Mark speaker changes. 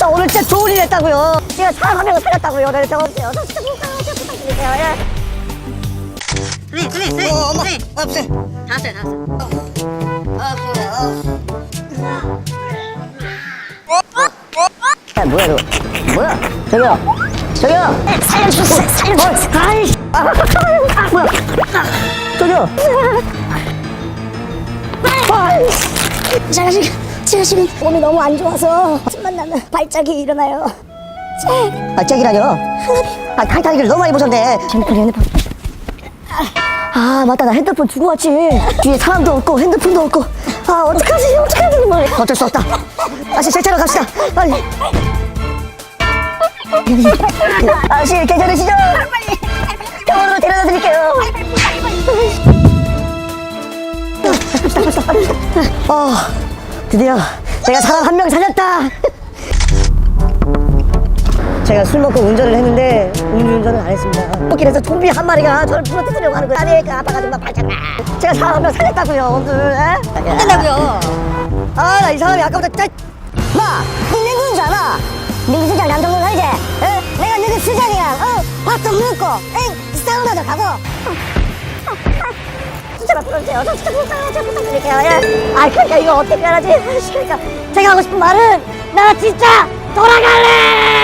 Speaker 1: 저 오늘 진짜 좋은 일 했다고요. 제가 사람 한 명을 살렸다고요. 오늘 저저 진짜 부탁드릴게요 예.
Speaker 2: 선생님, 선생님, 선생님,
Speaker 1: 어, 엄마.
Speaker 2: 선생님.
Speaker 1: 아, 네.
Speaker 2: 다 왔어요, 다 왔어요. 어.
Speaker 1: 아, 뭐야. 아. 어. 야, 뭐야 이거? 뭐야? 저기요. 저기요. 살려주세요, 살려주세요. 아이. 아, 아, 뭐야? 저기요. 아이.
Speaker 3: 이 자식. 지금 몸이 너무 안 좋아서 틈만 나면 발작이 일어나요. 잭!
Speaker 1: 아, 발작이라뇨? 하나님. 아, 칼타기를 너무 많이 보셨네. 아, 맞다. 나 핸드폰 두고 왔지. 뒤에 사람도 없고, 핸드폰도 없고. 아, 어떡하지? 어떡하지? 정말. 어쩔 수 없다. 다시 제차로 갑시다. 빨리. 아씨, 괜찮으시죠? 병원으로 데려다 드릴게요. 빨리, 빨리, 빨리, 빨리. 갑시다, 갑시다, 빨리. 어. 드디어 내가 사람 한 명 살렸다. 제가 술 먹고 운전을 했는데 음주운전을 안 했습니다. 꽃길에서 좀비 한 마리가 저를 부러뜨리려고 하는 거예요. 아니, 그 아빠가 정말 발작나. 제가 사람 한 명 살렸다고요, 오늘. 에?
Speaker 2: 안 된다고요.
Speaker 1: 아, 나 이 사람이 아까부터 짜... 마! 니 누군 줄 알아? 민수장 남동생 알지? 어? 내가 너희 수장이랑 어? 밥도 먹고 엥? 사우나도 가고 진짜 부탁드려요. 저 진짜 부탁, 저 부탁드릴게요. 예. 아, 그러니까 이거 어떻게 하지? 그러니까 제가 하고 싶은 말은 나 진짜 돌아갈래!